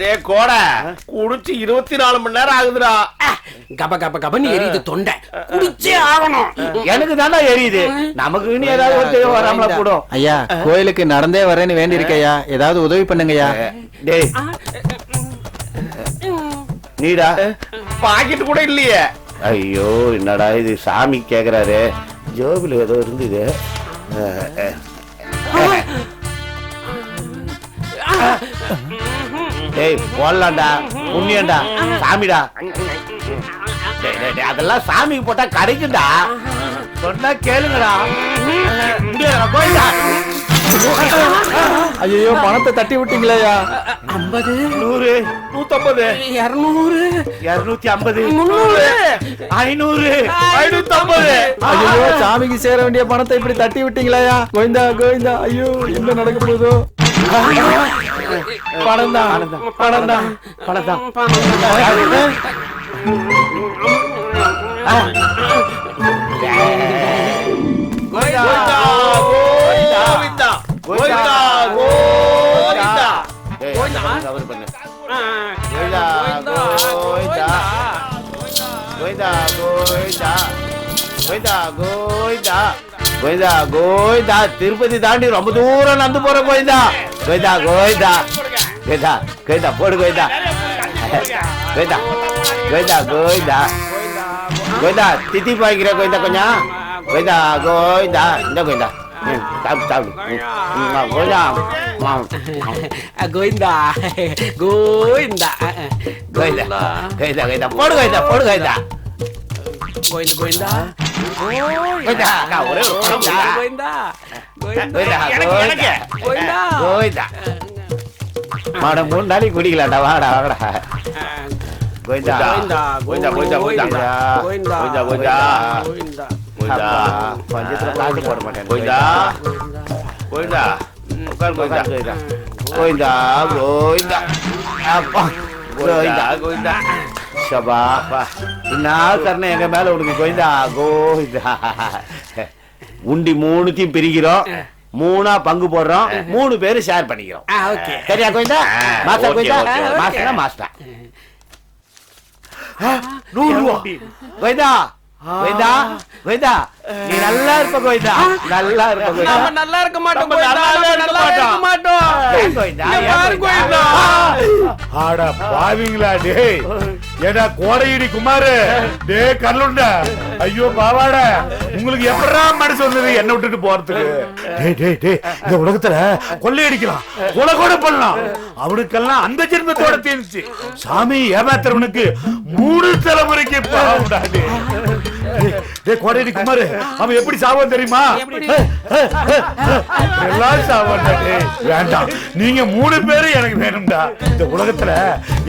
டே கோட குடிச்சு இருபத்தி நாலு மணி நேரம் ஆகுதுடா. கப கப கபன்னு எரியுது தொண்டை. குடிச்சே ஆகணும். எனக்கு தானே எரியுது. நமக்கு இனி ஏதாவது ஒரு தெய்வம் வராமல கூடும் ஐயா கோயிலுக்கு நடந்தே வரேன்னு வேண்டி இருக்கையா ஏதாவது உதவி பண்ணுங்கய்யா. டேய். நீடா. பாக்கெட் கூட இல்லையே. ஐயோ என்னடா இது? சாமி கேக்குறாரு. ஜோபில் ஏதோ இருந்தது. அஹ். டேய் போடலாம்டா புண்ணியம்டா சாமிடா. டேய், டேய், டேய், அதெல்லாம் சாமிக்கு போட்டா கிடைக்கும்டா. சொன்னா கேளுங்கடா. முடியாதுடா போயிடா ஐயோ பணத்தை தட்டி விட்டீங்களேயா? ஐம்பது. நூறு. நூத்தம்பது. இருநூறு. இருநூத்தி ஐம்பது. முந்நூறு. ஐநூறு. ஐநூத்தி ஐம்பது ஐயோ சாமிக்கு சேர வேண்டிய பணத்தை இப்படி தட்டி விட்டீங்களேயா? கோவிந்தா கோவிந்தா ஐயோ என்ன நடக்க போகுதோ? பணம் தான் பணம் தான் பணம் தான் கோவிந்தா. கோவிந்தா. கோவிந்தா. கோவிந்தா. கோயிந்தா கோயிந்தா திருப்பதி தாண்டி ரொம்ப தூரம் நடந்து போற கோயிந்தா கோயிந்தா கோயிந்தா கோயிந்தா கோயிந்தா போடு கோயிந்தா கோயிந்தா கோயிந்தா கோயிந்தா கோயிந்தா தித்தி பாய்க்கிற கோயிந்தா கொஞ்சம். கோயிந்தா கோயிந்தா இந்த கோயிந்தா கோயிந்தா கோயிந்தா கோயிந்தா கோயிந்தா போடு கோயிந்தா போடு கோயிந்தா கோவிந்த கோவிந்தா கோவிந்தா அக்கா, ஒரே ஒரு குழம்புடா. கோவிந்தா கோவிந்தா கோவிந்தா, எனக்கு, எனக்கு. கோவிந்தா கோவிந்தா வாடா மூணு நாளைக்கு குடிக்கலாம்டா வாடா வாடா கோவிந்தா கோவிந்தா கோவிந்தா, கோவிந்தா, கோவிந்தா. கோவிந்தா கோவிந்தா, கோவிந்தா. கோவிந்தா கோவிந்தா அப்பா, பஞ்சத்துல காசு போட மாட்டேன் கோவிந்தா கோவிந்தா உட்கார் கோவிந்தா கோவிந்தா கோவிந்தா கோவிந்தா அப்பா கோவிந்தா கோவிந்தா கோவிந்தா சபா அப்பா நான் கருணை எங்க மேல உனக்கு கோயிந்தா கோயிந்தா உண்டி மூணுத்தையும் பிரிக்கிறோம். மூணா பங்கு போடுறோம். மூணு பேரும் ஷேர் பண்ணிக்கிறோம். சரியா கோயிந்தா மாஸ்டர் கோயிந்தா மாஸ்டரா? மாஸ்டர் நூறு கோயிந்தா கோயிந்தா கோயிந்தா நீ நல்லா இருப்ப கோயிந்தா நல்லா இருப்ப கோயிந்தா நல்லா இருக்க மாட்டோம் நல்லா இருக்க மாட்டோம். கோயிந்தா ஆட பாவீங்களா டேய்? ஏடா கோடையிடி குமாரு. டேய் கல்லுண்டா ஐயோ பாவாட. உங்களுக்கு எப்படா மனசு வந்தது? என்ன விட்டுட்டு போறதுக்கு. டேய் டேய் டேய் இந்த உலகத்துல கொள்ளையடிக்கலாம் கொலை கூட பண்ணலாம். அவனுக்கெல்லாம் அந்த ஜென்மத்தோட தீர்ந்துச்சு. சாமி ஏமாத்துறவனுக்கு மூணு தலைமுறைக்கு பாவம்டா டேய் கோடையடி குமாரு அவன் எப்படி சாவான் தெரியுமா? எல்லாம் சாவான்டா டேய் வேண்டாம். நீங்க மூணு பேரு எனக்கு வேணும்டா. இந்த உலகத்துல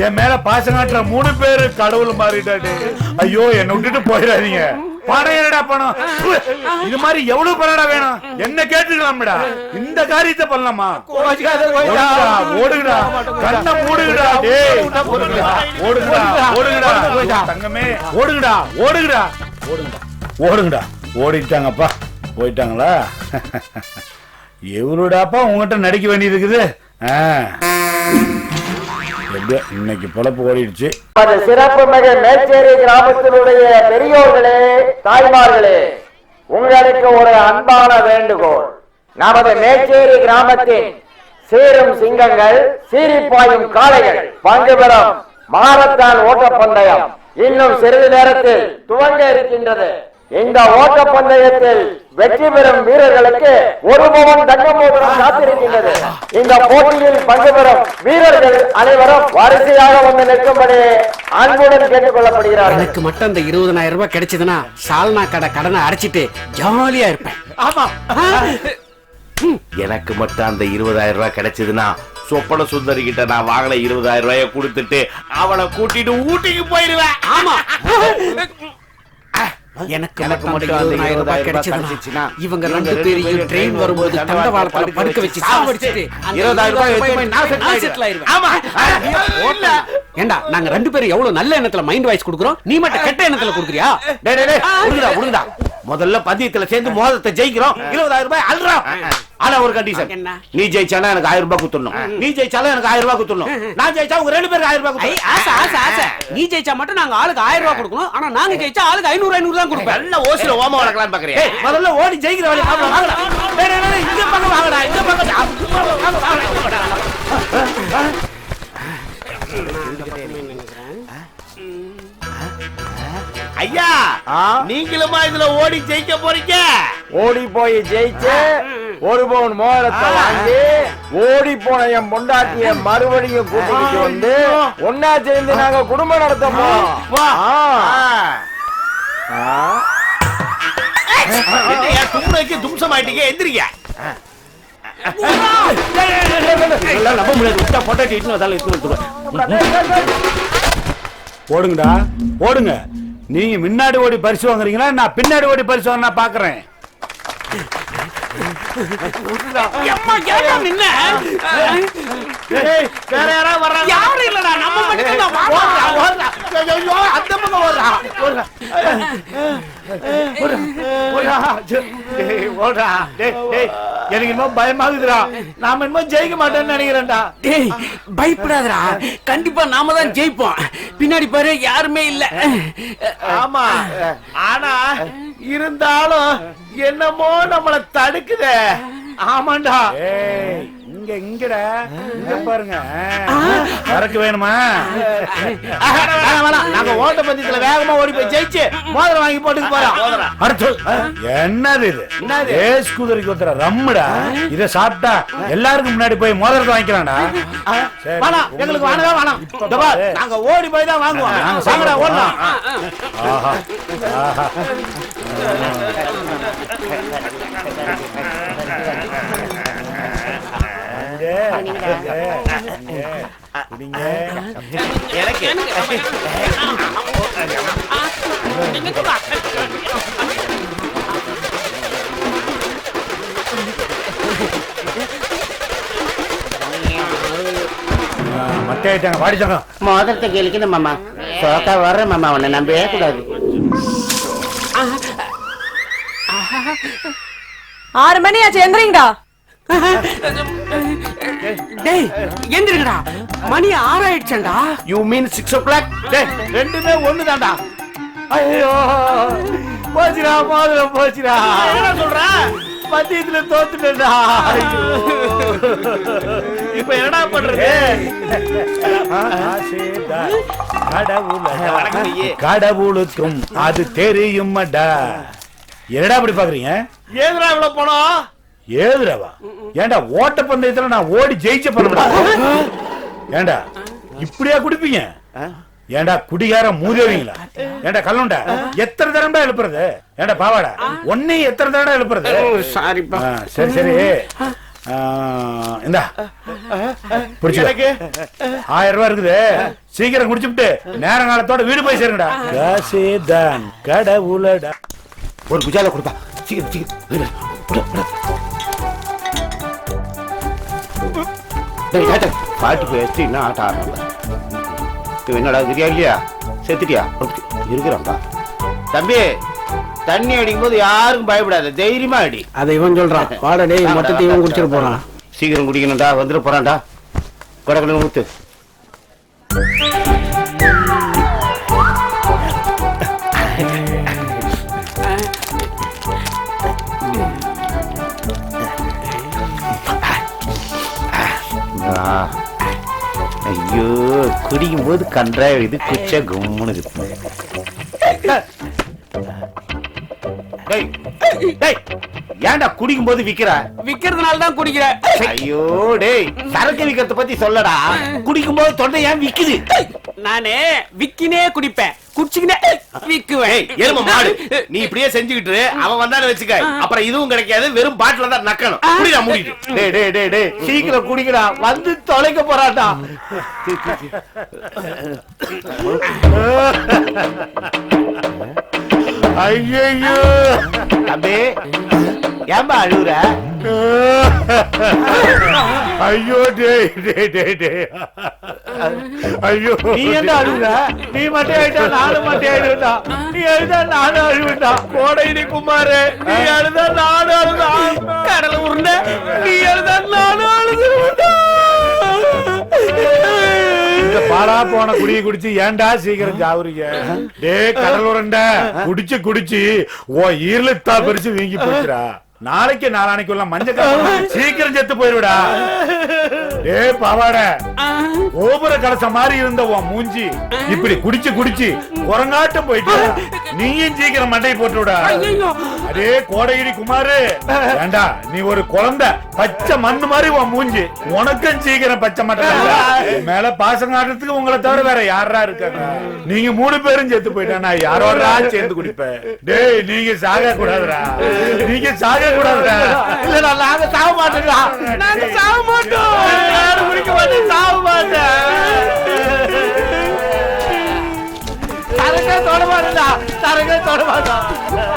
என் மேல பாசம் காட்டுற மூணு பேரு கடவுள் மாறிட்டாடு ஐயோ என்ன விட்டுட்டு போயிடாதீங்க. பணம் என்னடா பணம்? இது மாதிரி எவ்வளவு பணம்டா வேணும்? என்ன கேட்டுக்கலாம்டா? இந்த காரியத்தை பண்ணலாமா? ஓடுங்கடா ஓடுங்கடா. கண்ணை மூடுங்கடா. டேய் ஓடுங்கடா ஓடுங்கடா ஓடுங்கடா. தங்கமே. ஓடுங்கடா ஓடுங்கடா. ஓடுங்கடா. ஓடுங்கடா. ஓடிட்டாங்கப்பா. போயிட்டாங்களா? எவருடாப்பா உங்ககிட்ட நடிக்க வேண்டியது இருக்குது? ஆ. எப்படியோ இன்னைக்கு பொழப்பு ஓடிடுச்சு. சிறப்பு மிக மேச்சேரி கிராமத்தினுடைய பெரியோர்களே தாய்மார்களே உங்களுக்கு ஒரு அன்பான வேண்டுகோள். நமது மேச்சேரி கிராமத்தின் சீரும் சிங்கங்கள் சீரிப்பாயும் காளைகள் பங்கு பெறும் மாரத்தான் ஓட்டப்பந்தயம் இன்னும் சிறிது நேரத்தில் துவங்க இருக்கின்றது. இந்த ஓட்டப்பந்தயத்தில் வெற்றி பெறும் வீரர்களுக்கு ஒரு பவன் தங்க மோதிரம் காத்திருக்கின்றது. இந்த போட்டியில் பங்கு பெறும் வீரர்கள் அனைவரும் வரிசையாக வந்து நிற்கும்படி அன்புடன் கேட்டுக் கொள்ளப்படுகிறார்கள் எனக்கு மட்டும் அந்த இருபதனாயிரம் ரூபாய் கிடைச்சதுன்னா சால்னா கடை கடனை அடைச்சிட்டு ஜாலியா இருப்பேன். ஆமா. எனக்கு மட்டும் அந்த இருபதாயிரம் ரூபாய் கிடைச்சதுன்னா சொப்பன சுந்தரி கிட்ட நான் வாங்கின இருபதாயிரம் ரூபாய கொடுத்துட்டு அவளை கூட்டிட்டு ஊட்டிக்கு போயிருவேன் ஆமா. எனக்கு மட்டும் மட்டும் அந்த இருபதாயிரம் ரூபாய் கிடைச்சுச்சுன்னா, இவங்க ரெண்டு பேரையும் ட்ரெயின் வரும்போது தண்டவாளத்துல படுக்க வச்சு சாவடிச்சிட்டு இருபதாயிரம் ரூபாய் எடுத்து நான் settle ஆயிருவேன். ஆமா. இல்ல. ஏண்டா நாங்க ரெண்டு பேரும் எவ்வளவு நல்ல எண்ணத்துல மைண்ட் வாய்ஸ் கொடுக்குறோம்? நீ மட்டும் கெட்ட எண்ணத்துல கொடுக்குறியா? டேய், டேய். முதல்ல பந்தயத்துல சேர்ந்து மோதத்தை ஜெயிக்கிறோம். இருபதாயிரம் ரூபாய் அல்றோம் ஆனா ஒரு கண்டிஷன் என்ன? நீ ஜெயிச்சானா எனக்கு ஆயிரம் ரூபாய் குத்துடணும் நீ ஜெயிச்சாலும் எனக்கு ஆயிரம் ரூபாய் குத்துடணும் நான் ஜெயிச்சா உங்க ரெண்டு பேருக்கு ஆயிரம் ரூபாய் ஐ, ஆசை ஆசை ஆசை. நீ ஜெயிச்சா மட்டும் நாங்க ஆளுக்கு ஆயிரம் ரூபாய் கொடுக்கணும். ஆனா நாங்க ஜெயிச்சா ஆளுக்கு ஐநூறு ஐநூறு தான் கொடுப்பேன். நல்ல ஓசில ஓம வளர்க்கலாம் பாக்குறியா? முதல்ல ஓடி ஜெயிக்கிற வழி பாக்கலாம் வாங்கடா. டேய், டேய், டேய், இந்த பக்கம் வாங்கடா இந்த பக்கம் வாங்க, வாங்க. ஐயா ஆ? நீங்களுமா இதுல ஓடி ஜெயிக்க போறீங்க? ஓடி போய் ஜெயிச்சு ஒரு பவுன் மோதிரத்தை வாங்கி ஓடி போன என் பொண்டாட்டிய மறுபடியும் கூட்டிட்டு வந்து ஒன்னா சேர்ந்து நாங்க குடும்பம் நடத்த போறோம் வா. ஆ. ஆ. என்னய்யா, தும்முனைக்கு தும்சம் ஆயிட்டீங்க எந்திரிங்க. எல்லாம் நம்ப முடியாது. விட்டா பொட்டாட்டி வந்தாலும் வந்துருவேன் ஓடுங்கடா ஓடுங்க நீங்க முன்னாடி ஓடி பரிசு வாங்குறீங்களா? நான் பின்னாடி ஓடி பரிசு வாங்க நான் பாக்குறேன் நின்ன? ஏய், வேற யாராவது வர்றாங்க யாரும் இல்லடா நம்ம மட்டும் தான். ஐயோ, அந்த பக்கம். டேய். டேய், டேய், எனக்கு பயமாகுதுடா. நாம இன்னும் ஜெயிக்க மாட்டோம்னு நினைக்கிறேன்டா. டேய் பயப்படாதடா. கண்டிப்பா நாம தான் ஜெயிப்போம். பின்னாடி பாரு யாருமே இல்ல. ஆமா. ஆனா இருந்தாலும் என்னமோ நம்மள தடுக்குதே. ஆமாண்டா. இங்க இங்கடா. இங்க பாருங்க. சரக்கு வேணுமா? வேணாம், வேணாம். நாங்க ஓட்ட பந்தயத்துல வேகமா ஓடி போய் ஜெயிச்சு மோதிரம் வாங்கி போட்டுக்கு போறோம். அடுத்து என்னது இது? ஏஸ் குதிரைக்கு ஒருத்தர ரம்முடா. இத சாப்பிட்டா எல்லாருக்கும் முன்னாடி போய் மோதிரத்தை வாங்கிக்கலாம்டா. வேணாம். எங்களுக்கு வாங்கவே வேணாம். நாங்க ஓடி போய் தான் வாங்குவோம். நாங்க வாங்கடா ஓடலாம். ஆஹா. ஆஹா. ஆயிட்டாங்க வாடிச்சாங்க மோதிரத்தை கேளிக்கணும் மாமா சோக்கா வர்றேன் மாமா உன்னை நம்பவே கூடாது ஆறு மணி ஆச்சு எந்திரிங்கடா டேய் எந்திருங்கடா. மணி ஆறாயிடுச்சேன்டா you mean six o'clock ரெண்டுமே ஒண்ணு தான்டா ஐயோ போச்சுடா மோதிரம் போச்சுடா. என்ன சொல்ற? பத்தியத்துல தோத்துட்டா இப்ப என்னடா பண்றது. கடவுளுக்கும் அது தெரியுமடா என்னடா அப்படி பாக்குறீங்க? ஏதுடா இவ்வளவு பணம்? ஏதுரவா ஏன்டா ஓட்ட பந்தயத்துல நான் ஓடி ஜெயிச்ச பண்ணடா ஏன்டா இப்படியா குடிப்பீங்க? ஏன்டா குடிகார மூதேவிங்களா? ஏன்டா கல்லுண்டா எத்தனை தடவை எழுப்புறது? ஏன்டா பாவாடா ஒன்னையும் எத்தனை தடவை எழுப்புறது? சாரிப்பா. சரி சரி. ஆ, இந்தா பிடிச்சு ஆயிரம் ரூபாய் இருக்குது. சீக்கிரம் குடிச்சுட்டு நேர காலத்தோட வீடு போய் சேருங்கடா. காசே தான் கடவுளடா. ஒரு குஜால கொடுப்பா. சீக்கிரம் சீக்கிரம். பாட்டு பேசி என்ன ஆட்டம் ஆடுறாங்க இது என்னடா தெரியா இல்லையா? செத்துட்டியா? இருக்கிறான்பா தம்பி தண்ணி அடிக்கும் போது யாருக்கும் பயப்படாத தைரியமா அடி. அதை இவன் சொல்றான். வாடா டேய் மொத்தத்தை இவன் குடிச்சிட்டு போறான். சீக்கிரம் குடிக்கணும்டா வந்துட்டு போறான்டா. கொடக்கணும் ஊத்து ஐயோ குடிக்கும் போது கன்றா இது குச்ச கும்முன்னு இருக்கு. டேய், டேய், ஏன்டா குடிக்கும் போது விக்கிற? விக்கிறதுனால தான் குடிக்கிற. ஐயோ டேய் சரக்கு விக்கிறத பத்தி சொல்லடா. குடிக்கும் போது தொண்டை ஏன் விக்குது? நானே விக்கினே குடிப்பேன். குடிச்சுக்கினே விக்குவேன். எரும மாடு. நீ இப்படியே செஞ்சுக்கிட்டு அவன் வந்தாலும் வச்சுக்க. அப்புறம் இதுவும் கிடைக்காது வெறும் பாட்டில தான் நக்கணும். குடிடா மூடிட்டு டேய் டேய் டேய் டேய் சீக்கிரம் குடிக்கடா வந்து தொலைக்க போறான்டா. ஐயோ தம்பி ஏன்பா அழுகுற ஐயோ டேய் டேய் டேய் டேய். ஐயோ. நீ என்ன அழுகுற? நீ மட்டும் ஆயிட்டா நானும் மட்டும் ஆயிடுவேன்டா நீ அழுதா நானும் அழுவேன்டா கோடையினி குமாரு. நீ அழுதா நானும் அழுதா கடல உருண்ட. நீ அழுதா நானும் இந்த பாலா போன குடியை குடிச்சு ஏன்டா சீக்கிரம் ஜாவுறீங்க டேய் கடல் உருண்டை. குடிச்சு குடிச்சு ஓ ஈரலத்தா பறிச்சு வீங்கி போச்சுடா. நாளைக்கு நாளானைக்குள்ள மஞ்சள் சீக்கிரம் செத்து போயிருவிடா. டேய் பாவாட. கோபுர கலச மாதிரி இருந்த உன் மூஞ்சி. இப்படி குடிச்சு குடிச்சு குரங்காட்டம் போயிட்டு நீயும் சீக்கிரம் மண்டை போட்டு விடா அடே கோடையிடி குமாரு. ஏண்டா நீ ஒரு குழந்தை பச்சை மண்ணு மாதிரி உன் மூஞ்சி. உனக்கும் சீக்கிரம் பச்சை மட்டை என் மேல பாசம் காட்டுறதுக்கு உங்களை தவிர வேற யாரா இருக்காங்க? நீங்க மூணு பேரும் செத்து போயிட்டா நான் யாரோடா சேர்ந்து குடிப்பேன். டேய் நீங்க சாக கூடாதுடா நீங்க சாக கூடாதுடா இல்லடா நாங்க சாக மாட்டோம்டா நாங்க சாக மாட்டோம். யாரும் குடிக்க மாட்டோம் சாக மாட்டேன். தரங்க தொட மாட்டா தரங்க தொட மாட்டோம்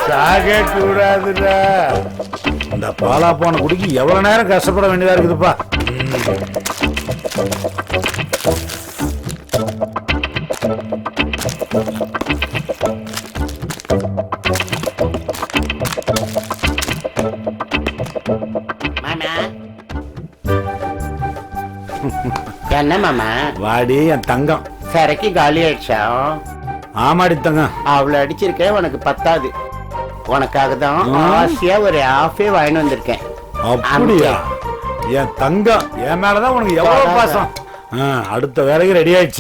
சாக கூடாதுடா. இந்த பாலா போன குடிக்கு எவ்வளவு நேரம் கஷ்டப்பட வேண்டியதா இருக்குதுப்பா. மாமா என்ன மாமா? வாடி என் தங்கம். சரக்கு காலி ஆயிடுச்சா? ஆமாடி தங்கம் அவ்வளவு அடிச்சிருக்கேன் உனக்கு பத்தாது. உனக்காக தான் ஆசையா ஒரு ஆஃபே வாங்கிட்டு வந்திருக்கேன். அப்படியா? என் தங்கம் என் மேலதான் உனக்கு எவ்வளவு பாசம்? ஆ, அடுத்த வேலைக்கு ரெடி ஆயிடுச்சு.